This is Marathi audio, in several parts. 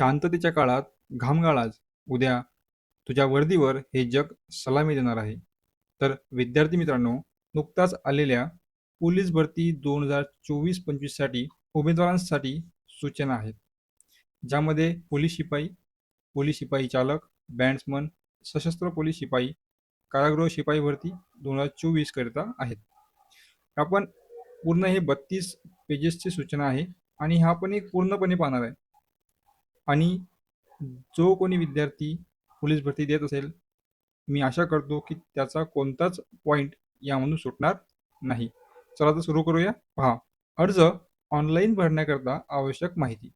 शांततेच्या काळात घामगाळाज उद्या तुझ्या वर्दीवर हे जग सलामी देणार आहे. तर विद्यार्थी मित्रांनो नुकताच आलेल्या पोलीस भरती दोन हजार चोवीस पंचवीससाठी उमेदवारांसाठी सूचना आहेत. ज्यामध्ये पोलीस शिपाई पोलीस शिपाई चालक बँड्समन सशस्त्र पोलीस शिपाई कारागृह शिपाई भरती दोन हजार चोवीस करिता आहेत. आपण पूर्ण हे बत्तीस पेजेसची सूचना आहे आणि हा पण एक पूर्णपणे पाहणार आहे. आणि जो कोणी विद्यार्थी पोलीस भरती देत असेल मी आशा करतो की त्याचा कोणताच पॉईंट यामधून सुटणार नाही. चला तर सुरू करूया. पहा अर्ज ऑनलाईन भरण्याकरता आवश्यक माहिती.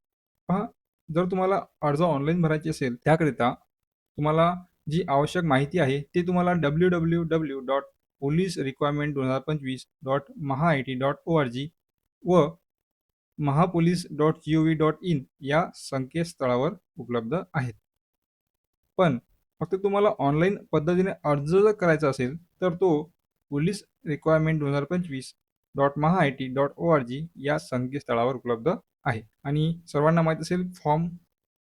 पहा जर तुम्हाला अर्ज ऑनलाईन भरायची असेल त्याकरिता तुम्हाला जी आवश्यक माहिती आहे ते तुम्हाला W W W dot police requirement दोन हजार पंचवीस dot Maha I T dot O R G व Mahapolice dot G O V dot in या संकेतस्थळावर उपलब्ध आहेत. पण फक्त तुम्हाला ऑनलाईन पद्धतीने अर्ज जर करायचा असेल तर तो पोलीस रिक्वायरमेंट दोन हजार पंचवीस dot Maha I T dot O R G या संकेतस्थळावर उपलब्ध आहे. आणि सर्वांना माहीत असेल फॉर्म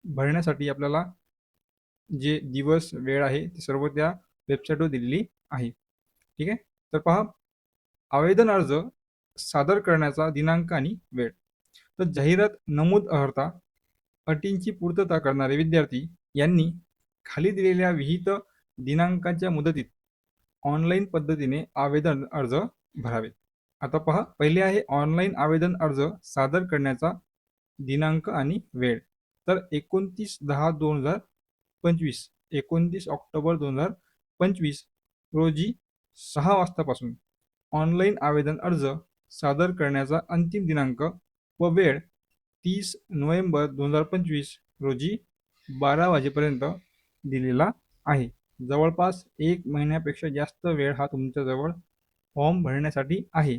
भरण्यासाठी आपल्याला जे दिवस वेळ आहे ते सर्व त्या वेबसाईटवर दिलेली आहे. ठीक आहे? तर पहा आवेदन अर्ज सादर करण्याचा दिनांक आणि वेळ. तर जाहिरात नमूद अर्हता अटींची पूर्तता करणारे विद्यार्थी यांनी खाली दिलेल्या विहित दिनांकाच्या मुदतीत ऑनलाईन पद्धतीने आवेदन अर्ज भरावेत. आता पहा पहिले आहे ऑनलाईन आवेदन अर्ज सादर करण्याचा दिनांक आणि वेळ. तर एकोणतीस दहा दोन हजार पंचवीस एकोणतीस ऑक्टोबर दोन हजार पंचवीस रोजी सहा वाजतापासून ऑनलाईन आवेदन अर्ज सादर करण्याचा अंतिम दिनांक व वेळ तीस नोव्हेंबर दोन हजार पंचवीस रोजी बारा वाजेपर्यंत दिलेला आहे. जवळपास एक महिन्यापेक्षा जास्त वेळ हा तुमच्याजवळ फॉर्म भरण्यासाठी आहे.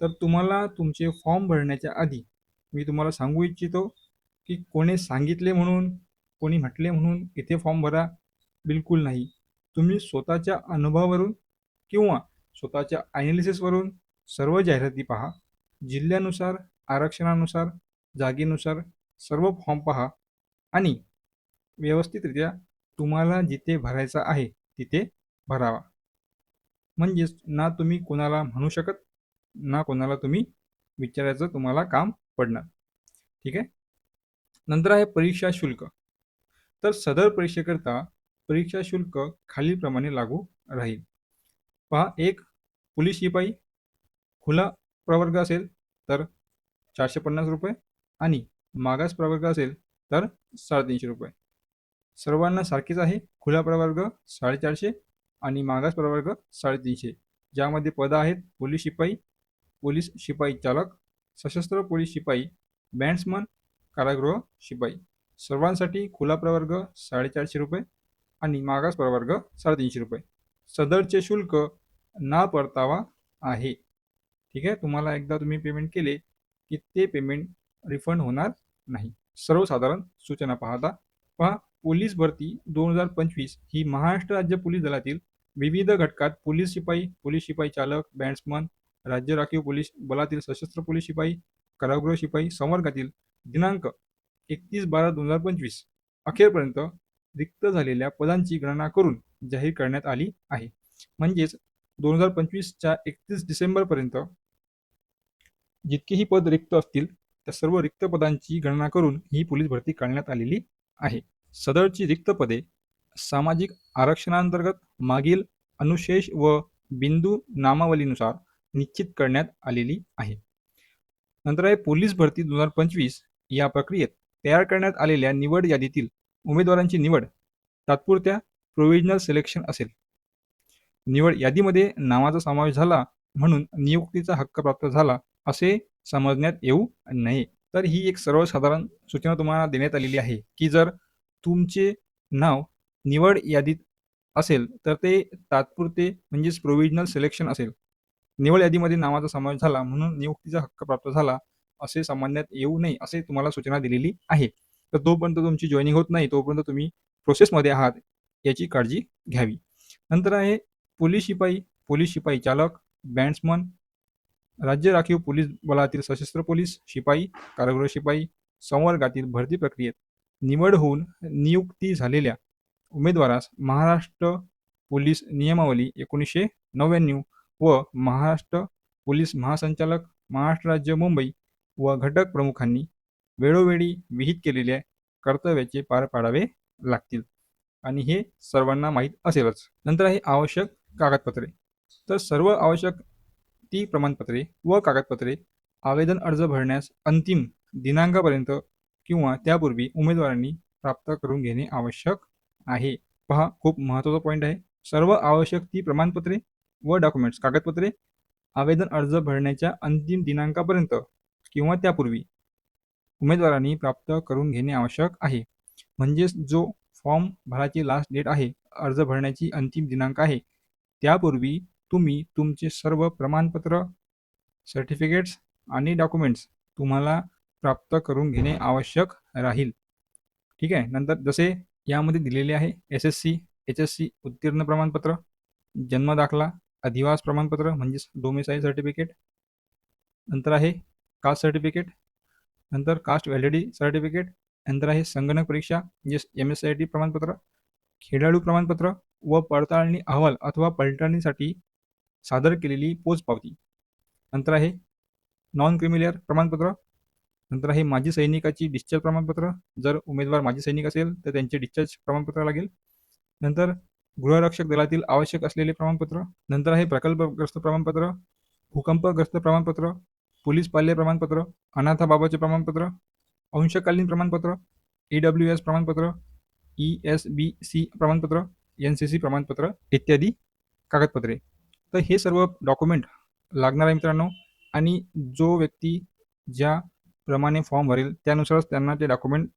तर तुम्हाला तुमचे फॉर्म भरण्याच्या आधी मी तुम्हाला सांगू इच्छितो की कोणी सांगितले म्हणून कोणी म्हटले म्हणून इथे फॉर्म भरा. बिलकुल नाही. तुम्ही स्वतःच्या अनुभवावरून किंवा स्वतःच्या ॲनालिसिसवरून सर्व जाहिराती पहा. जिल्ह्यानुसार आरक्षणानुसार जागेनुसार सर्व फॉर्म पहा आणि व्यवस्थितरित्या तुम्हाला जिथे भरायचा आहे तिथे भरावा. म्हणजेच ना तुम्ही कोणाला म्हणू शकत ना कोणाला तुम्ही विचारायचं तुम्हाला काम पडणार. ठीक आहे? नंतर आहे परीक्षा शुल्क. तर सदर परीक्षेकरता परीक्षा शुल्क खालीलप्रमाणे लागू राहील. पहा एक पोलीस शिपाई खुला प्रवर्ग असेल तर चारशे पन्नास रुपये आणि मागास प्रवर्ग असेल तर साडेतीनशे रुपये. सर्वांना सारखेच आहे. खुला प्रवर्ग साडेचारशे आणि मागास प्रवर्ग साडेतीनशे. ज्यामध्ये पदं आहेत पोलीस शिपाई पोलीस शिपाई चालक सशस्त्र पोलीस शिपाई बँड्समन कारागृह शिपाई. सर्वांसाठी खुला प्रवर्ग साडेचारशे रुपये आणि मागास प्रवर्ग साडेतीनशे रुपये. सदरचे शुल्क ना परतावा आहे. ठीक आहे? तुम्हाला एकदा तुम्ही पेमेंट केले की ते पेमेंट रिफंड होणार नाही. सर्वसाधारण सूचना पाहता पहा पोलीस भरती दोन हजार पंचवीस ही महाराष्ट्र राज्य पोलीस दलातील विविध घटकात पोलीस शिपाई पोलीस शिपाई चालक बँड्समन राज्य राखीव पोलीस बलातील सशस्त्र पोलीस शिपाई कारागृह शिपाई संवर्गातील दिनांक एकतीस बारा दोन हजार पंचवीस अखेरपर्यंत रिक्त झालेल्या पदांची गणना करून जाहीर करण्यात आली आहे. म्हणजेच दोन हजार पंचवीसच्या एकतीस डिसेंबरपर्यंत जितकेही पद रिक्त असतील त्या सर्व रिक्त पदांची गणना करून ही पोलीस भरती काढण्यात आलेली आहे. सदरची रिक्त पदे सामाजिक आरक्षणांतर्गत मागील अनुशेष व बिंदू नामावलीनुसार निश्चित करण्यात आलेली आहे. नंतर आहे पोलीस भरती दोन हजार पंचवीस या प्रक्रियेत तयार करण्यात आलेल्या निवड यादीतील उमेदवारांची निवड तात्पुरत्या प्रोव्हिजनल सिलेक्शन असेल. निवड यादीमध्ये नावाचा समावेश झाला म्हणून नियुक्तीचा हक्क प्राप्त झाला असे समजण्यात येऊ नये. तर ही एक सर्वसाधारण सूचना तुम्हाला देण्यात आलेली आहे की जर तुमचे नाव निवड यादीत असेल तर ते तात्पुरते म्हणजेच प्रोव्हिजनल सिलेक्शन असेल. निवड यादीमध्ये नावाचा समावेश झाला म्हणून नियुक्तीचा हक्क प्राप्त झाला असे समजण्यात येऊ नये असे तुम्हाला सूचना दिलेली आहे. तर तोपर्यंत तुमची जॉईनिंग होत नाही तोपर्यंत तुम्ही प्रोसेसमध्ये आहात याची काळजी घ्यावी. नंतर आहे पोलीस शिपाई पोलीस शिपाई चालक बँड्समन राज्य राखीव पोलीस बलातील सशस्त्र पोलीस शिपाई कारागृह शिपाई संवर्गातील भरती प्रक्रियेत निवड होऊन नियुक्ती झालेल्या उमेदवारास महाराष्ट्र पोलीस नियमावली एकोणीसशे नव्याण्णव व महाराष्ट्र पोलीस महासंचालक महाराष्ट्र राज्य मुंबई व घटक प्रमुखांनी वेळोवेळी विहित केलेल्या कर्तव्याचे पार पाडावे लागतील. आणि हे सर्वांना माहीत असेलच. नंतर आहे आवश्यक कागदपत्रे. तर सर्व आवश्यक ती प्रमाणपत्रे व कागदपत्रे आवेदन अर्ज भरण्यास अंतिम दिनांकापर्यंत किंवा त्यापूर्वी उमेदवारांनी प्राप्त करून घेणे आवश्यक आहे. पहा खूप महत्त्वाचा पॉईंट आहे. सर्व आवश्यक ती प्रमाणपत्रे व डॉक्युमेंट्स कागदपत्रे आवेदन अर्ज भरण्याच्या अंतिम दिनांकापर्यंत किंवा त्यापूर्वी उमेदवारांनी प्राप्त करून घेणे आवश्यक आहे. म्हणजेच जो फॉर्म भरायची लास्ट डेट आहे अर्ज भरण्याची अंतिम दिनांक आहे त्यापूर्वी तुम्ही तुमचे सर्व प्रमाणपत्र सर्टिफिकेट्स आणि डॉक्युमेंट्स तुम्हाला प्राप्त करून घेणे आवश्यक राहील. ठीक आहे? नंतर जसे यामध्ये दिलेले आहे S S C H S C उत्तीर्ण प्रमाणपत्र जन्म दाखला अधिवास प्रमाणपत्र म्हणजेच डोमेसाईल सर्टिफिकेट नंतर आहे कास्ट सर्टिफिकेट नंतर कास्ट व्हॅलिडी सर्टिफिकेट नंतर आहे संगणक परीक्षा म्हणजेच एम एस आय टी प्रमाणपत्र खेळाडू प्रमाणपत्र व पडताळणी अहवाल अथवा पडताळणीसाठी सादर केलेली पोचपावती नंतर आहे नॉन क्रिमिलियर प्रमाणपत्र. नंतर आहे माजी सैनिकाची डिस्चार्ज प्रमाणपत्र. जर उमेदवार माजी सैनिक असेल तर त्यांचे डिस्चार्ज प्रमाणपत्र लागेल. नंतर गृहरक्षक दलातील आवश्यक असलेले प्रमाणपत्र. नंतर आहे प्रकल्पग्रस्त प्रमाणपत्र भूकंपग्रस्त प्रमाणपत्र पोलीस पाल्य प्रमाणपत्र अनाथाबाबाचे प्रमाणपत्र अंशकालीन प्रमाणपत्र ई डब्ल्यू एस प्रमाणपत्र ई एस बी सी प्रमाणपत्र एन सी सी प्रमाणपत्र इत्यादी कागदपत्रे. तर हे सर्व डॉक्युमेंट लागणार आहे मित्रांनो. आणि जो व्यक्ती ज्या प्रमाणे फॉर्म भरेल त्यानुसारच त्यांना ते डॉक्युमेंट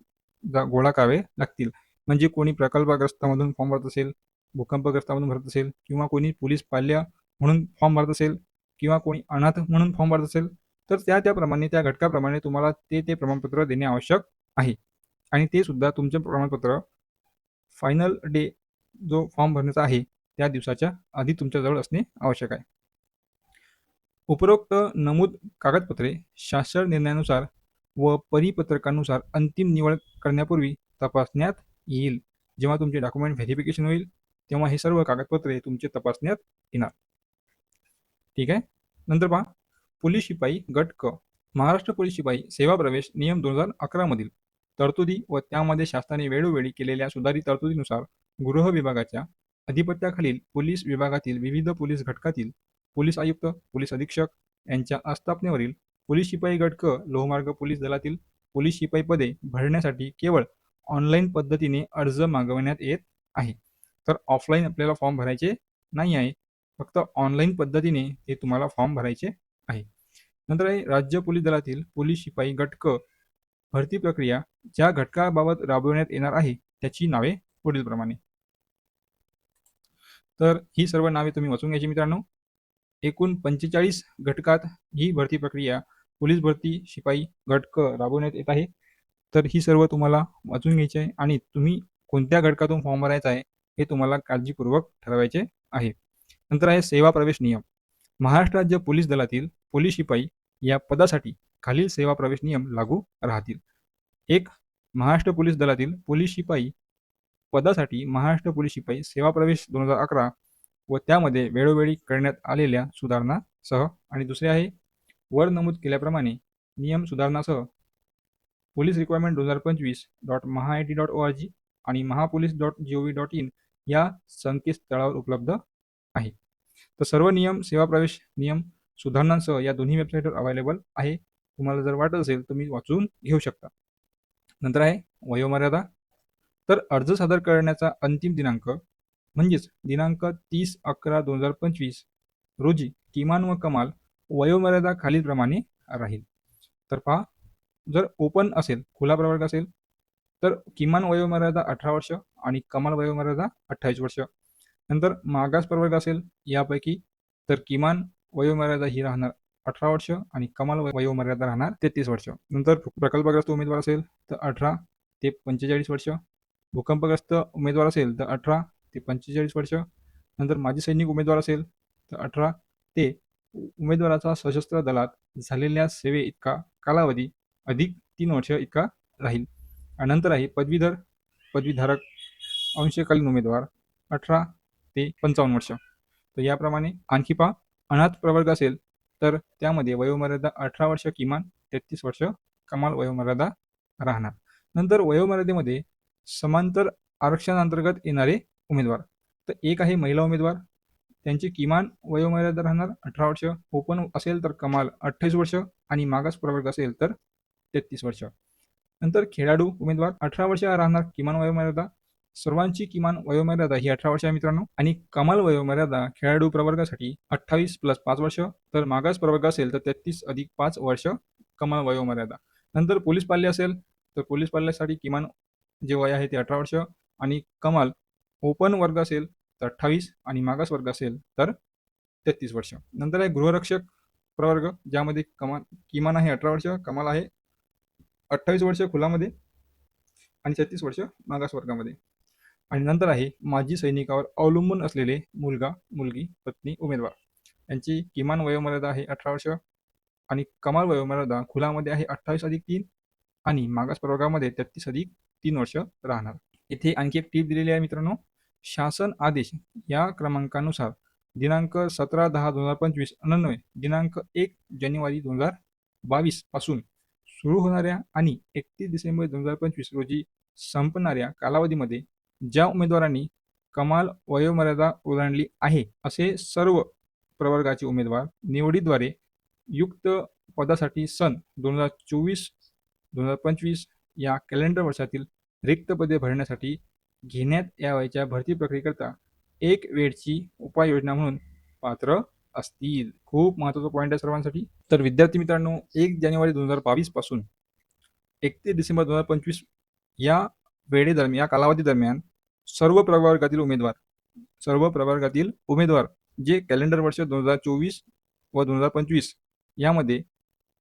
गोळा करावे लागतील. म्हणजे कोणी प्रकल्पग्रस्तामधून फॉर्म भरत असेल भूकंपग्रस्तामधून भरत असेल किंवा कोणी पोलीस पाल्य म्हणून फॉर्म भरत असेल किंवा कोणी अनाथ म्हणून फॉर्म भरत असेल तर त्या त्याप्रमाणे त्या घटकाप्रमाणे तुम्हाला ते ते प्रमाणपत्र देणे आवश्यक आहे. आणि ते सुद्धा तुमचे प्रमाणपत्र फायनल डे जो फॉर्म भरण्याचा आहे त्या दिवसाच्या आधी तुमच्याजवळ असणे आवश्यक आहे. उपरोक्त नमूद कागदपत्रे शासन निर्णयानुसार व परिपत्रकानुसार अंतिम निवड करण्यापूर्वी तपासण्यात येईल. जेव्हा तुमचे डॉक्युमेंट व्हेरिफिकेशन होईल तेव्हा हे सर्व कागदपत्रे तुमचे तपासण्यात येणार. ठीक आहे? नंतर पहा. पोलीस शिपाई गट क. महाराष्ट्र पोलीस शिपाई सेवा प्रवेश नियम दोन हजार अकरामधील तरतुदी व त्यामध्ये शासनाने वेळोवेळी केलेल्या सुधारित तरतुदीनुसार गृह विभागाच्या अधिपत्याखालील पोलीस विभागातील विविध पोलीस घटकातील पोलीस आयुक्त पोलीस अधीक्षक यांच्या आस्थापनेवरील पोलीस शिपाई गटक लोहमार्ग पोलीस दलातील पोलीस शिपाई पदे भरण्यासाठी केवळ ऑनलाईन पद्धतीने अर्ज मागवण्यात येत आहे. तर ऑफलाईन आपल्याला फॉर्म भरायचे नाही आहे. फक्त ऑनलाईन पद्धतीने हे तुम्हाला फॉर्म भरायचे आहे. नंतर आहे राज्य पोलीस दलातील पोलीस शिपाई गटक भरती प्रक्रिया ज्या घटकाबाबत राबविण्यात येणार आहे त्याची नावे पुढीलप्रमाणे. तर ही सर्व नावे तुम्ही वाचून घ्यायची मित्रांनो. एकूण पंचेचाळीस घटकात ही भरती प्रक्रिया पोलीस भरती शिपाई घटक राबवण्यात येत आहे. तर ही सर्व तुम्हाला वाचून घ्यायची आहे आणि तुम्ही कोणत्या घटकातून फॉर्म भरायचा आहे हे तुम्हाला काळजीपूर्वक ठरवायचे आहे. नंतर आहे सेवा प्रवेश नियम. महाराष्ट्र राज्य पोलीस दलातील पोलीस शिपाई या पदासाठी खालील सेवा प्रवेश नियम लागू राहतील. एक महाराष्ट्र पोलीस दलातील पोलीस शिपाई पदासाठी महाराष्ट्र पोलीस शिपाई सेवा प्रवेश दोन हजार अकरा व त्यामध्ये वेळोवेळी करण्यात आलेल्या सुधारणासह आणि दुसरे आहे वर नमूद केल्याप्रमाणे नियम सुधारणासह पोलीस रिक्वायरमेंट दोन हजार पंचवीस dot Maha I T dot O R G आणि Mahapolice dot G O V dot in या संकेतस्थळावर उपलब्ध आहे. तर सर्व नियम सेवा प्रवेश नियम सुधारणांसह या दोन्ही वेबसाईटवर अवेलेबल आहे. तुम्हाला जर वाटत असेल तुम्ही वाचून घेऊ शकता. नंतर आहे वयोमर्यादा तर अर्ज सादर करण्याचा अंतिम दिनांक म्हणजेच दिनांक तीस अकरा दोन हजार पंचवीस रोजी किमान व कमाल वयोमर्यादा खालीलप्रमाणे राहील. तर पहा जर ओपन असेल खुला प्रवर्ग असेल तर किमान वयोमर्यादा अठरा वर्ष आणि कमाल वयोमर्यादा अठ्ठावीस वर्ष. नंतर मागास प्रवर्ग असेल यापैकी तर किमान वयोमर्यादा ही राहणार अठरा वर्ष आणि कमाल वयोमर्यादा राहणार तेहतीस वर्ष. नंतर प्रकल्पग्रस्त उमेदवार असेल तर अठरा ते पंचेचाळीस वर्ष. भूकंपग्रस्त उमेदवार असेल तर अठरा ते पंचेचाळीस वर्ष. नंतर माजी सैनिक उमेदवार असेल तर अठरा ते उमेदवाराचा सशस्त्र दलात झालेल्या सेवे इतका कालावधी अधिक तीन वर्ष इतका राहील. आणि नंतर आहे पदवीधर पदवीधारक अंशकालीन उमेदवार अठरा ते पंचावन्न वर्ष. तर याप्रमाणे आणखी पहा अनाथ प्रवर्ग असेल तर त्यामध्ये वयोमर्यादा अठरा वर्ष किमान तेहतीस वर्ष कमाल वयोमर्यादा राहणार. नंतर वयोमर्यादेमध्ये समांतर आरक्षणांतर्गत येणारे उमेदवार. तर एक आहे महिला उमेदवार. त्यांची किमान वयोमर्यादा राहणार अठरा वर्ष. हो ओपन असेल तर कमाल अठ्ठावीस वर्ष आणि मागास प्रवर्ग असेल तर तेहतीस वर्ष. नंतर खेळाडू उमेदवार. अठरा वर्ष राहणार किमान वयोमर्यादा. सर्वांची किमान वयोमर्यादा ही अठरा वर्ष आहे मित्रांनो. आणि कमाल वयोमर्यादा खेळाडू प्रवर्गासाठी अठ्ठावीस प्लस पाच वर्ष. तर मागास प्रवर्ग असेल तर तेहतीस अधिक पाच वर्ष कमाल वयोमर्यादा. नंतर पोलीस पाल्य असेल तर पोलीस पाल्यासाठी किमान जे वय आहे ते अठरा वर्ष आणि कमाल ओपन वर्ग असेल तर अठ्ठावीस आणि मागास वर्ग असेल तर तेहतीस वर्ष. नंतर आहे गृहरक्षक प्रवर्ग ज्यामध्ये कमाल किमान आहे अठरा वर्ष कमाल आहे अठ्ठावीस वर्ष खुलामध्ये आणि छत्तीस वर्ष मागास वर्गामध्ये. आणि नंतर आहे माजी सैनिकावर अवलंबून असलेले मुलगा मुलगी पत्नी उमेदवार. यांची किमान वयोमर्यादा आहे अठरा वर्ष आणि कमाल वयोमर्यादा खुलामध्ये आहे अठ्ठावीस अधिक तीन आणि मागास प्रवर्गामध्ये तेहतीस अधिक तीन वर्ष राहणार. इथे आणखी एक टीप दिलेली आहे मित्रांनो. शासन आदेश या क्रमांकानुसार दिनांक सतरा दहा दोन हजार पंचवीस अनन्वय दिनांक एक जानेवारी दोन हजार बावीसपासून सुरू होणाऱ्या आणि एकतीस डिसेंबर दोन हजार पंचवीस रोजी संपणाऱ्या कालावधीमध्ये ज्या उमेदवारांनी कमाल वयोमर्यादा ओलांडली आहे असे सर्व प्रवर्गाचे उमेदवार निवडीद्वारे युक्त पदासाठी सन दोन हजार चोवीस दोन हजार पंचवीस या कॅलेंडर वर्षातील रिक्त पदे भरण्यासाठी घेण्यात यावायच्या भरती प्रक्रियेकरता एक वेळची उपाययोजना म्हणून पात्र असतील. खूप महत्त्वाचा पॉईंट आहे सर्वांसाठी. तर विद्यार्थी मित्रांनो एक जानेवारी दोन हजार बावीसपासून एकतीस डिसेंबर दोन हजार पंचवीस या वेळेदरम्यान या कालावधी दरम्यान सर्व प्रवर्गातील उमेदवार सर्व प्रवर्गातील उमेदवार जे कॅलेंडर वर्ष दोन हजार चोवीस व दोन हजार पंचवीस यामध्ये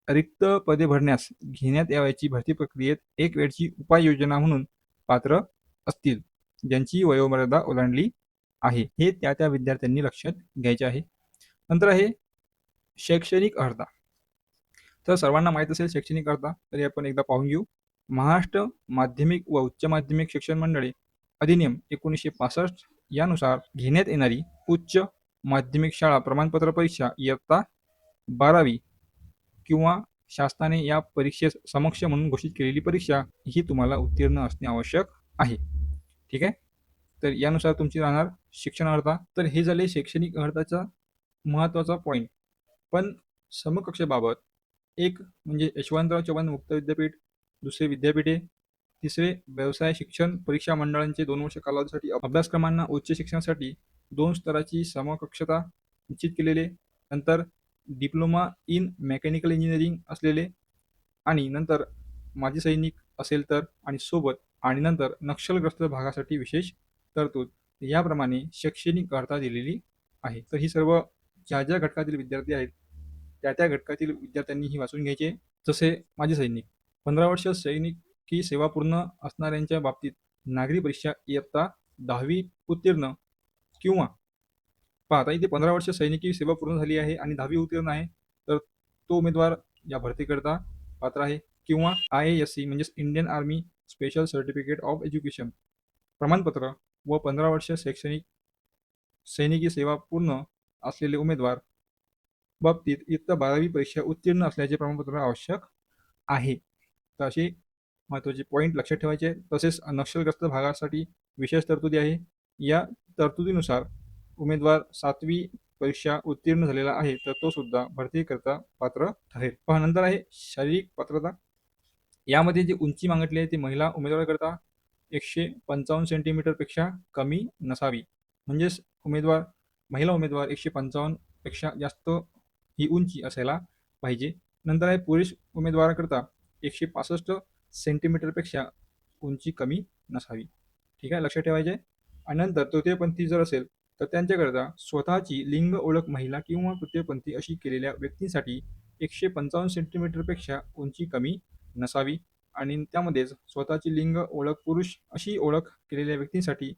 रिक्त पदे भरण्यास घेण्यात यावयाची भरती प्रक्रियेत एक वेळची उपाययोजना म्हणून पात्र असतील ज्यांची वयोमर्यादा ओलांडली आहे. हे त्या त्या विद्यार्थ्यांनी लक्षात घ्यायचे आहे. नंतर आहे शैक्षणिक अर्हता. तर सर्वांना माहीत असेल शैक्षणिक अर्हता तरी आपण एकदा पाहून घेऊ. महाराष्ट्र माध्यमिक व उच्च माध्यमिक शिक्षण मंडळे अधिनियम एकोणीसशे पासष्ट यानुसार घेण्यात येणारी उच्च माध्यमिक शाळा प्रमाणपत्र परीक्षा इयत्ता बारावी किंवा शासनाने या परीक्षेस समक्ष म्हणून घोषित केलेली परीक्षा ही तुम्हाला उत्तीर्ण असणे आवश्यक आहे. ठीक आहे? तर यानुसार तुमची राहणार शिक्षणार्हता तर हे झाले शैक्षणिक अर्हताचा महत्त्वाचा पॉईंट पण समकक्षेबाबत एक म्हणजे यशवंतराव चव्हाण मुक्त विद्यापीठ दुसरे विद्यापीठे तिसरे व्यवसाय शिक्षण परीक्षा मंडळांचे दोन वर्ष कालावधीसाठी अभ्यासक्रमांना उच्च शिक्षणासाठी दोन स्तराची समकक्षता निश्चित केलेले. नंतर डिप्लोमा इन मेकॅनिकल इंजिनिअरिंग असलेले आणि नंतर माजी सैनिक असेल तर आणि सोबत आणि नंतर नक्षलग्रस्त भागासाठी विशेष तरतूद. याप्रमाणे शैक्षणिक अर्हता दिलेली आहे. तर ही सर्व ज्या ज्या घटकातील विद्यार्थी आहेत त्या त्या घटकातील विद्यार्थ्यांनी ही वाचून घ्यायचे. जसे माजी सैनिक पंधरा वर्ष सैनिकी सेवा पूर्ण असणाऱ्यांच्या बाबतीत नागरी परीक्षा इयत्ता दहावी उत्तीर्ण किंवा पहा आता इथे पंधरा वर्ष सैनिकी सेवा पूर्ण झाली आहे आणि दहावी उत्तीर्ण आहे तर तो उमेदवार या भरतीकरता पात्र आहे किंवा आय ए एस सी म्हणजेच Indian army special certificate of education प्रमाणपत्र व पंधरा वर्ष शैक्षणिक सैनिकी सेवा पूर्ण असलेले उमेदवार बाबतीत इयत्ता बारावी परीक्षा उत्तीर्ण असल्याचे प्रमाणपत्र आवश्यक आहे. तर असे महत्त्वाचे पॉईंट लक्षात ठेवायचे. तसेच नक्षलग्रस्त भागासाठी विशेष तरतुदी आहे. या तरतुदीनुसार उमेदवार सातवी परीक्षा उत्तीर्ण झालेला आहे तर तो सुद्धा भरतीकरता पात्र ठरेल पहा नंतर आहे शारीरिक पात्रता. यामध्ये जी उंची मागितली आहे ती महिला उमेदवाराकरता एकशे पंचावन्न सेंटीमीटरपेक्षा कमी नसावी. म्हणजेच उमेदवार महिला उमेदवार एकशे पंचावन्नपेक्षा जास्त ही उंची असायला पाहिजे. नंतर आहे पुरुष उमेदवाराकरता एकशे पासष्ट सेंटीमीटरपेक्षा उंची कमी नसावी. ठीक आहे लक्षात ठेवायचे? आणि नंतर तृतीयपंथी जर असेल तर त्यांच्याकरता स्वतःची लिंग ओळख महिला किंवा तृतीयपंथी अशी केलेल्या व्यक्तींसाठी एकशे पंचावन्न सेंटीमीटरपेक्षा उंची कमी नसावी. आणि त्यामध्येच स्वतःची लिंग ओळख पुरुष अशी ओळख केलेल्या व्यक्तींसाठी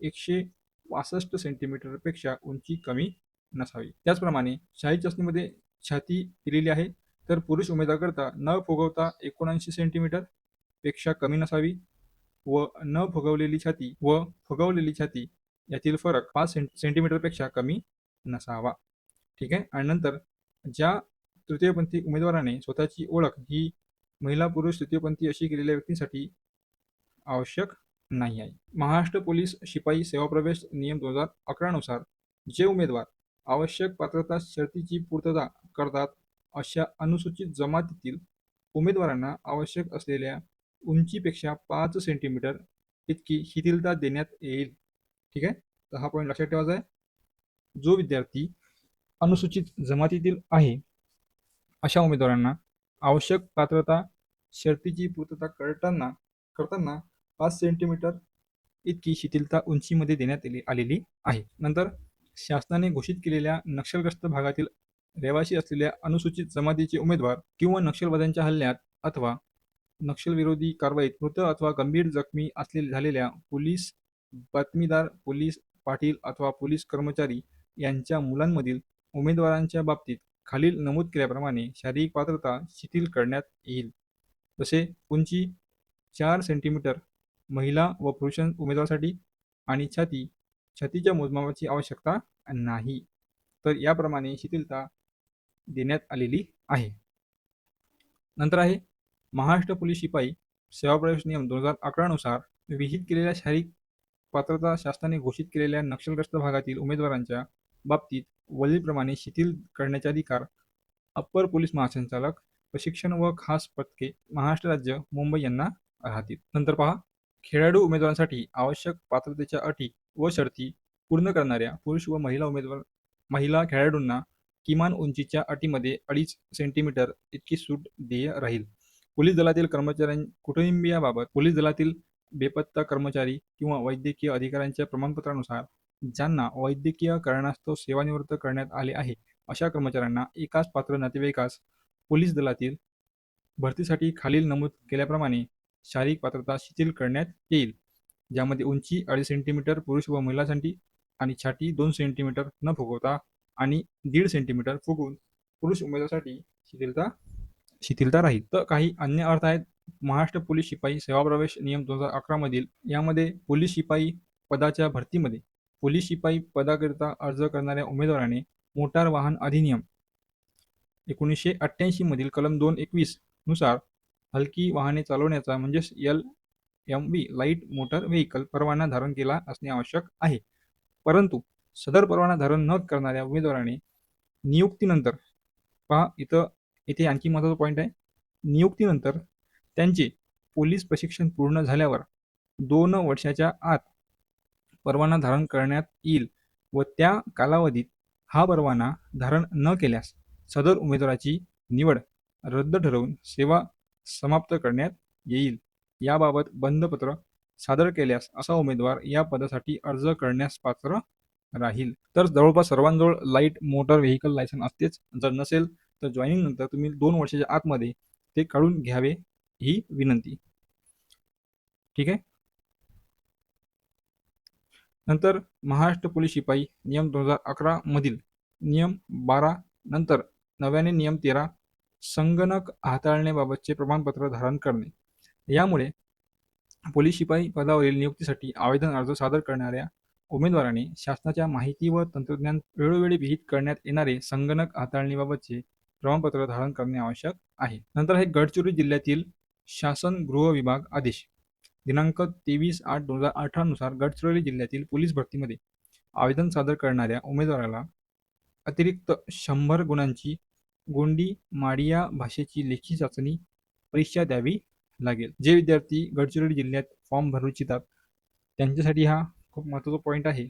एकशे पासष्ट सेंटीमीटरपेक्षा उंची कमी नसावी. त्याचप्रमाणे शाही चाचणीमध्ये छाती दिलेली आहे. तर पुरुष उमेदवाराकरता न फुगवता एकोणऐंशी सेंटीमीटरपेक्षा कमी नसावी व न फुगवलेली छाती व फुगवलेली छाती यातील फरक पाच सें सेंटीमीटरपेक्षा कमी नसावा. ठीक आहे? आणि नंतर ज्या तृतीयपंथी उमेदवाराने स्वतःची ओळख ही महिला पुरुष तृतीयपंथी अशी केलेल्या व्यक्तींसाठी आवश्यक नाही आहे. महाराष्ट्र पोलीस शिपाई सेवा प्रवेश नियम दोन हजार अकरानुसार जे उमेदवार आवश्यक पात्रता शर्तीची पूर्तता करतात अशा अनुसूचित जमातीतील उमेदवारांना आवश्यक असलेल्या उंचीपेक्षा पाच सेंटीमीटर इतकी शिथिलता देण्यात येईल. ठीक आहे? तर हा पॉईंट लक्षात ठेवायचा आहे जो विद्यार्थी अनुसूचित जमातीतील आहे अशा उमेदवारांना आवश्यक पात्रता शर्तीची पूर्तता करताना करताना पाच सेंटीमीटर इतकी शिथिलता उंचीमध्ये देण्यात आलेली आहे. नंतर शासनाने घोषित केलेल्या नक्षलग्रस्त भागातील रहिवासी असलेल्या अनुसूचित जमातीचे उमेदवार किंवा नक्षलवाद्यांच्या हल्ल्यात अथवा नक्षलविरोधी कारवाईत मृत अथवा गंभीर जखमी असलेले झालेल्या पोलीस बातमीदार पोलीस पाटील अथवा पोलीस कर्मचारी यांच्या मुलांमधील उमेदवारांच्या बाबतीत खालील नमूद केल्याप्रमाणे शारीरिक पात्रता शिथिल करण्यात येईल. जसे उंची चार सेंटीमीटर महिला व पुरुष उमेदवारासाठी आणि छाती छातीच्या मोजमापाची आवश्यकता नाही. तर याप्रमाणे शिथिलता देण्यात आलेली आहे. नंतर आहे महाराष्ट्र पोलीस शिपाई सेवा प्रवेश नियम दोन हजार अकरानुसार विहित केलेल्या शारीरिक पात्रता शासनाने घोषित केलेल्या नक्षलग्रस्त भागातील उमेदवारांच्या बाबतीत वरीलप्रमाणे शिथिल करण्याचे अधिकार अप्पर पोलीस महासंचालक प्रशिक्षण व खास पथके महाराष्ट्र राज्य मुंबई यांना राहतील. नंतर पहा खेळाडू उमेदवारांसाठी आवश्यक पात्रतेच्या अटी व शर्ती पूर्ण करणाऱ्या पुरुष व महिला उमेदवार महिला खेळाडूंना किमान उंचीच्या अटीमध्ये अडीच सेंटीमीटर इतकी सूट देय राहील. पोलीस दलातील कर्मचाऱ्यां कुटुंबियाबाबत पोलीस दलातील बेपत्ता कर्मचारी किंवा वैद्यकीय अधिकाऱ्यांच्या प्रमाणपत्रानुसार ज्यांना वैद्यकीय कारणास्तव सेवानिवृत्त करण्यात आले आहे अशा कर्मचाऱ्यांना एकाच पात्र नातेवाईकास पोलीस दलातील भरतीसाठी खालील नमूद केल्याप्रमाणे शारीरिक पात्रता शिथिल करण्यात येईल. ज्यामध्ये उंची अडीच सेंटीमीटर पुरुष व महिलांसाठी आणि छाती दोन सेंटीमीटर न फुगवता आणि दीड सेंटीमीटर फुगून पुरुष उमेदवारासाठी शिथिलता शिथिलता राहील तर काही अन्य अर्थ आहेत महाराष्ट्र पोलीस शिपाई सेवा प्रवेश नियम दोन हजार अकरा मधील यामध्ये पोलीस शिपाई पदाच्या भरतीमध्ये पोलीस शिपाई पदाकरिता अर्ज करणाऱ्या उमेदवाराने मोटार वाहन अधिनियम एकोणीसशे अठ्ठ्याऐंशी मधील कलम दोन एकवीसनुसार हलकी वाहने चालवण्याचा म्हणजेच L M V light motor vehicle परवाना धारण केला असणे आवश्यक आहे. परंतु सदर परवाना धारण न करणाऱ्या उमेदवाराने नियुक्तीनंतर पहा इथं इथे आणखी महत्त्वाचा पॉईंट आहे. नियुक्तीनंतर त्यांचे पोलीस प्रशिक्षण पूर्ण झाल्यावर दोन वर्षाच्या आत परवाना धारण करण्यात येईल व त्या कालावधीत हा परवाना धारण न केल्यास सदर उमेदवाराची निवड रद्द ठरवून सेवा समाप्त करण्यात येईल. याबाबत बंधपत्र सादर केल्यास असा उमेदवार या पदासाठी अर्ज करण्यास पात्र राहील. तर जवळपास सर्वांजवळ लाइट मोटर व्हेकल लायसन असतेच. जर नसेल तर जॉईनिंग नंतर तुम्ही दोन वर्षाच्या आतमध्ये ते काढून घ्यावे ही विनंती. ठीक आहे? नंतर महाराष्ट्र पोलीस शिपाई नियम दोन हजार अकरा मधील नियम बारा नंतर नव्याने नियम तेरा संगणक हाताळण्याबाबतचे प्रमाणपत्र धारण करणे. यामुळे पोलीस शिपाई पदावरील नियुक्तीसाठी आवेदन अर्ज सादर करणाऱ्या उमेदवाराने शासनाच्या माहिती व तंत्रज्ञान वेळोवेळी विहित करण्यात येणारे संगणक हाताळणीबाबतचे प्रमाणपत्र धारण करणे आवश्यक आहे. नंतर हे गडचिरोली जिल्ह्यातील शासन गृह विभाग आदेश. दिनांक तेवीस आठ दोन हजार अठरा नुसार गडचिरोली जिल्ह्यातील पोलीस भरतीमध्ये आवेदन सादर करणाऱ्या उमेदवाराला अतिरिक्त शंभर गुणांची गोंडी माडिया भाषेची लेखी चाचणी परीक्षा द्यावी लागेल. जे विद्यार्थी गडचिरोली जिल्ह्यात फॉर्म भरू इच्छितात त्यांच्यासाठी हा खूप महत्त्वाचा पॉईंट आहे.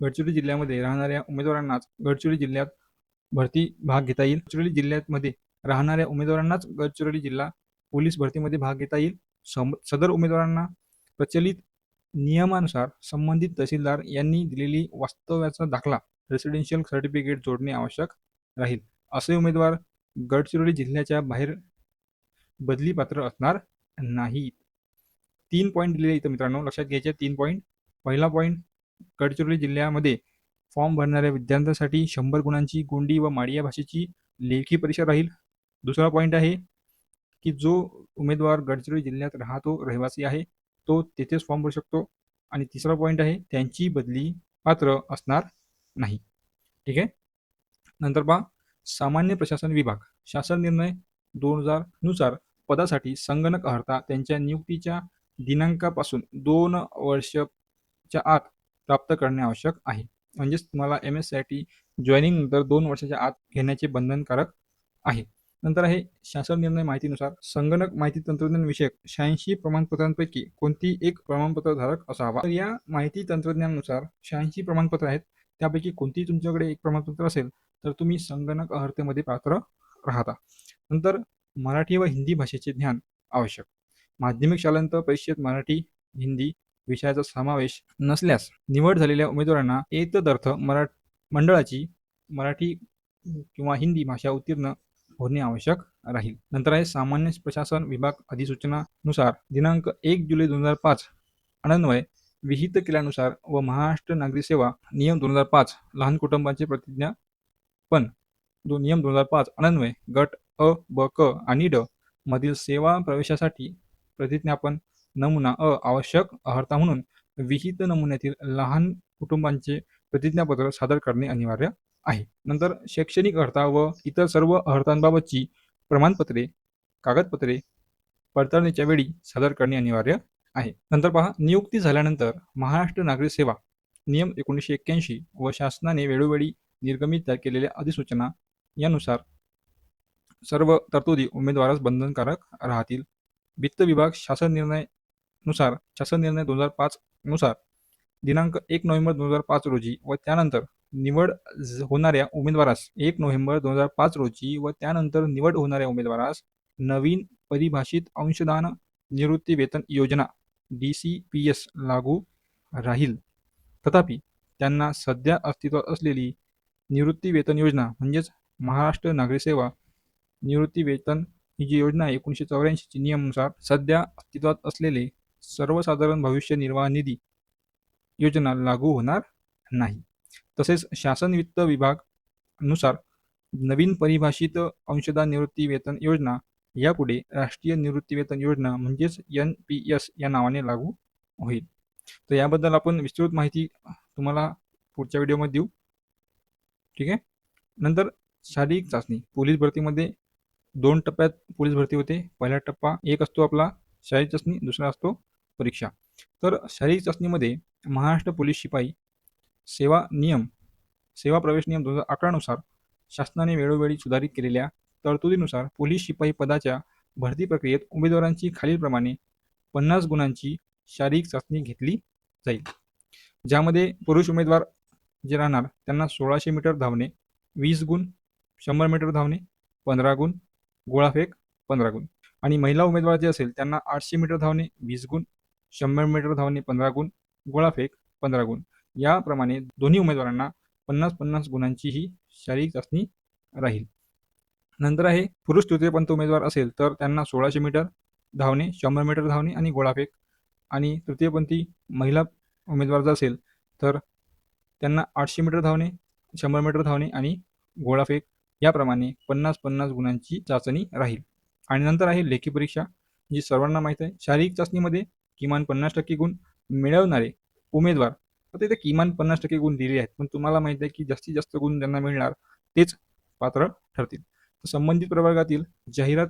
गडचिरोली जिल्ह्यामध्ये राहणाऱ्या उमेदवारांनाच गडचिरोली जिल्ह्यात भरती भाग घेता येईल. गडचिरोली जिल्ह्यामध्ये राहणाऱ्या उमेदवारांनाच गडचिरोली जिल्हा पोलीस भरतीमध्ये भाग घेता येईल. सम सदर उमेदवारांना प्रचलित नियमानुसार संबंधित तहसीलदार यांनी दिलेली वास्तव्याचा दाखला रेसिडेन्शियल सर्टिफिकेट जोडणे आवश्यक राहील. असे उमेदवार गडचिरोली जिल्ह्याच्या बाहेर बदली पात्र असणार नाहीत. तीन पॉईंट दिलेले इथं मित्रांनो लक्षात घ्यायचे तीन पॉईंट पहिला पॉईंट गडचिरोली जिल्ह्यामध्ये फॉर्म भरणाऱ्या विद्यार्थ्यांसाठी शंभर गुणांची गोंडी व माडिया भाषेची लेखी परीक्षा राहील. दुसरा पॉईंट आहे की जो उमेदवार गडचिरोली जिल्ह्यात राहतो रहिवासी आहे तो तेथेच फॉर्म भरू शकतो. आणि तिसरा पॉईंट आहे त्यांची बदली पात्र असणार नाही. ठीक आहे? नंतर पहा सामान्य प्रशासन विभाग शासन निर्णय दोन हजारनुसार पदासाठी संगणक अर्हता त्यांच्या नियुक्तीच्या दिनांकापासून दोन वर्षच्या आत प्राप्त करणे आवश्यक आहे. म्हणजेच तुम्हाला M S C I T joining नंतर दोन वर्षाच्या आत घेण्याचे बंधनकारक आहे. नंतर आहे शासन निर्णय माहितीनुसार संगणक माहिती तंत्रज्ञान विषयक शहाऐंशी प्रमाणपत्रांपैकी कोणती एक प्रमाणपत्र धारक असावा? तर या माहिती तंत्रज्ञानानुसार शहाऐंशी प्रमाणपत्र आहेत. त्यापैकी कोणतीही तुमच्याकडे एक प्रमाणपत्र असेल तर तुम्ही संगणक अर्हतेमध्ये पात्र राहता. नंतर मराठी व हिंदी भाषेचे ज्ञान आवश्यक. माध्यमिक शालांत परीक्षेत मराठी हिंदी विषयाचा समावेश नसल्यास निवड झालेल्या उमेदवारांना एतदर्थ मरा मंडळाची मराठी किंवा हिंदी भाषा उत्तीर्ण होणे आवश्यक राहील. नंतर आहे सामान्य प्रशासन विभाग अधिसूचनानुसार दिनांक एक जुलै दोन हजार पाच अनन्वय विहित केल्यानुसार व महाराष्ट्र नागरी सेवा नियम दोन हजार पाच लहान कुटुंबांचे प्रतिज्ञा पण दो नियम दोन हजार पाच अनन्वय गट अ ब क आणि ड मधील सेवा प्रवेशासाठी प्रतिज्ञापन नमुना अ आवश्यक अर्हता म्हणून विहित नमुन्यातील लहान कुटुंबांचे प्रतिज्ञापत्र सादर करणे अनिवार्य आहे. नंतर शैक्षणिक अर्हता व इतर सर्व अर्हतांबाबतची प्रमाणपत्रे कागदपत्रे पडताळणीच्या वेळी सादर करणे अनिवार्य आहे. नंतर पहा नियुक्ती झाल्यानंतर महाराष्ट्र नागरी सेवा नियम एकोणीसशे एक्क्याऐंशी व शासनाने वेळोवेळी निर्गमित केलेल्या अधिसूचना यानुसार सर्व तरतुदी उमेदवारास बंधनकारक राहतील. वित्त विभाग शासन निर्णयनुसार शासन निर्णय दोन हजार पाच नुसार दिनांक एक नोव्हेंबर दोन हजार पाच रोजी व त्यानंतर निवड होणाऱ्या उमेदवारास एक नोव्हेंबर दोन हजार पाच रोजी व त्यानंतर निवड होणाऱ्या उमेदवारास नवीन परिभाषित अंशदान निवृत्ती वेतन योजना डी सी पी एस लागू राहील. तथापि त्यांना सध्या अस्तित्वात असलेली निवृत्ती वेतन योजना म्हणजेच महाराष्ट्र नागरी सेवा निवृत्ती वेतन ही जी योजना आहे एकोणीसशे चौऱ्याऐंशीची नियमानुसार सध्या अस्तित्वात असलेले सर्वसाधारण भविष्य निर्वाह निधी योजना लागू होणार नाही. तसेच शासन वित्त विभागनुसार नवीन परिभाषित अंशदान निवृत्ती वेतन योजना यापुढे राष्ट्रीय निवृत्ती वेतन योजना म्हणजेच एन पी एस या नावाने लागू होईल. तर याबद्दल आपण विस्तृत माहिती तुम्हाला पुढच्या व्हिडिओमध्ये देऊ. ठीक आहे? नंतर शारीरिक चाचणी. पोलीस भरतीमध्ये दोन टप्प्यात पोलीस भरती होते. पहिला टप्पा एक असतो आपला शारीरिक चाचणी दुसरा असतो परीक्षा. तर शारीरिक चाचणीमध्ये महाराष्ट्र पोलीस शिपाई सेवा नियम सेवा प्रवेश नियम दोन हजार अकरानुसार शासनाने वेळोवेळी सुधारित केलेल्या तरतुदीनुसार पोलीस शिपाई पदाच्या भरती प्रक्रियेत उमेदवारांची खालीलप्रमाणे पन्नास गुणांची शारीरिक चाचणी घेतली जाईल. ज्यामध्ये पुरुष उमेदवार जे राहणार त्यांना सोळाशे मीटर धावणे वीस गुण शंभर मीटर धावणे पंधरा गुण गोळाफेक पंधरा गुण. आणि महिला उमेदवार जे असेल त्यांना आठशे मीटर धावणे वीस गुण शंभर मीटर धावणे पंधरा गुण गोळाफेक पंधरा गुण. याप्रमाणे दोन्ही उमेदवारांना पन्नास पन्नास गुणांची ही शारीरिक चाचणी राहील. नंतर आहे पुरुष तृतीयपंथ उमेदवार असेल तर त्यांना सोळाशे मीटर धावणे शंभर मीटर धावणे आणि गोळाफेक आणि तृतीयपंथी महिला उमेदवार जर असेल तर त्यांना आठशे मीटर धावणे शंभर मीटर धावणे आणि गोळाफेक याप्रमाणे पन्नास पन्नास गुणांची चाचणी राहील. आणि नंतर आहे लेखी परीक्षा जी सर्वांना माहीत आहे. शारीरिक चाचणीमध्ये किमान पन्नास टक्के गुण मिळवणारे उमेदवार तर इथे किमान पन्नास टक्के गुण दिले आहेत. पण तुम्हाला माहिती आहे की जास्तीत जास्त गुण ज्यांना मिळणार तेच पात्र ठरतील. संबंधित प्रवर्गातील जाहिरात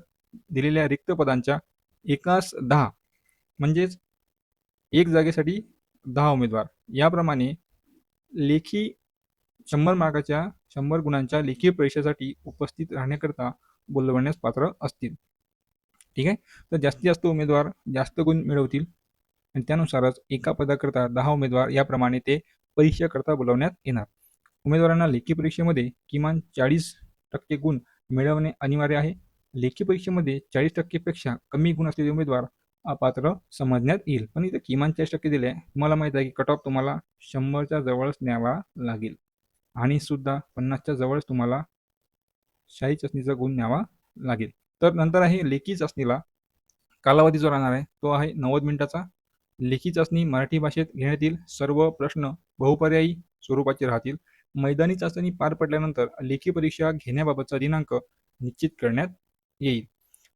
दिलेल्या रिक्त पदांच्या एकास दहा म्हणजेच एक जागेसाठी दहा उमेदवार. याप्रमाणे लेखी शंभर मार्काच्या शंभर गुणांच्या लेखी परीक्षेसाठी उपस्थित राहण्याकरता बोलवण्यास पात्र असतील. ठीक आहे? तर जास्तीत जास्त उमेदवार जास्त गुण मिळवतील. आणि त्यानुसारच एका पदाकरता दहा उमेदवार याप्रमाणे ते परीक्षेकरता बोलवण्यात येणार. उमेदवारांना लेखी परीक्षेमध्ये किमान चाळीस टक्के गुण मिळवणे अनिवार्य आहे. लेखी परीक्षेमध्ये चाळीस टक्केपेक्षा कमी गुण असलेले उमेदवार अपात्र समजण्यात येईल. पण इथे किमान चाळीस टक्के दिले आहे तुम्हाला माहीत आहे की कट ऑफ तुम्हाला शंभरच्या जवळच न्यावा लागेल. आणि सुद्धा पन्नासच्या जवळच तुम्हाला शाही चाचणीचा गुण न्यावा लागेल. तर नंतर आहे लेखी चाचणीला कालावधी जो राहणार आहे तो आहे नव्वद मिनिटाचा. लेखी चाचणी मराठी भाषेत घेण्यात येईल सर्व प्रश्न बहुपर्यायी स्वरूपाचे राहतील. मैदानी चाचणी पार पडल्यानंतर लेखी परीक्षा घेण्याबाबतचा दिनांक निश्चित करण्यात येईल.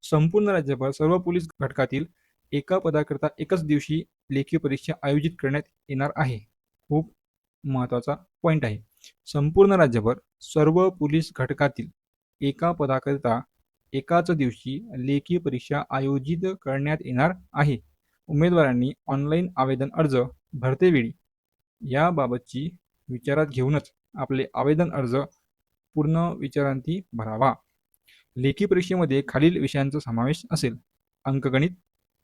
संपूर्ण राज्यभर सर्व पोलीस घटकातील एका पदाकरता एकच दिवशी लेखी परीक्षा आयोजित करण्यात येणार आहे. खूप महत्त्वाचा पॉईंट आहे. संपूर्ण राज्यभर सर्व पोलीस घटकातील एका पदाकरिता एकाच दिवशी लेखी परीक्षा आयोजित करण्यात येणार आहे. उमेदवारांनी ऑनलाईन आवेदन अर्ज भरतेवेळी याबाबतची विचारात घेऊनच आपले आवेदन अर्ज पूर्ण विचारांती भरावा. लेखी परीक्षेमध्ये खालील विषयांचा समावेश असेल. अंकगणित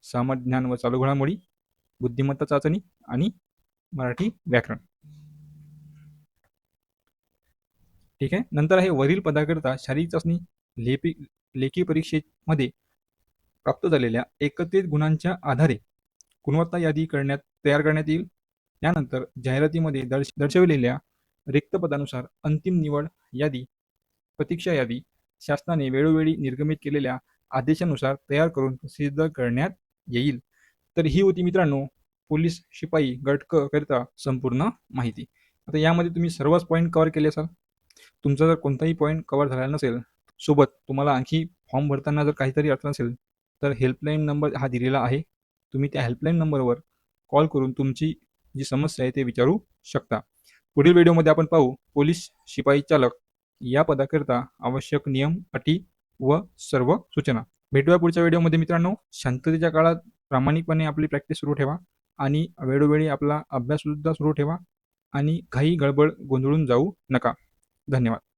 सामान्य ज्ञान व चालू घडामोडी बुद्धिमत्ता चाचणी आणि मराठी व्याकरण. ठीक आहे? नंतर आहे वरील पदाकरिता शारीरिक चाचणी लेपी लेखी परीक्षेमध्ये प्राप्त झालेल्या एकत्रित गुणांच्या आधारे गुणवत्ता यादी करण्यात तयार करण्यात येईल. त्यानंतर जाहिरातीमध्ये दर्श दर्शविलेल्या रिक्त पदानुसार अंतिम निवड यादी प्रतीक्षा यादी शासनाने वेळोवेळी निर्गमित केलेल्या आदेशानुसार तयार करून प्रसिद्ध करण्यात येईल. तर ही होती मित्रांनो पोलीस शिपाई गटक करिता संपूर्ण माहिती. आता यामध्ये तुम्ही सर्वच पॉईंट कव्हर केले असाल. तुमचा जर कोणताही पॉईंट कव्हर झाला नसेल सोबत तुम्हाला आणखी फॉर्म भरताना जर काहीतरी अडचण असेल तर हेल्पलाईन नंबर हा दिलेला आहे. तुम्ही त्या हेल्पलाईन नंबरवर कॉल करून तुमची जी समस्या आहे ते विचारू शकता. पुढील व्हिडिओमध्ये आपण पाहू पोलीस शिपाई चालक या पदाकरिता आवश्यक नियम अटी व सर्व सूचना. भेटूया पुढच्या व्हिडिओमध्ये मित्रांनो. शांततेच्या काळात प्रामाणिकपणे आपली प्रॅक्टिस सुरू ठेवा आणि वेळोवेळी आपला अभ्याससुद्धा सुरू ठेवा आणि काही गडबड गोंधळून जाऊ नका. धन्यवाद.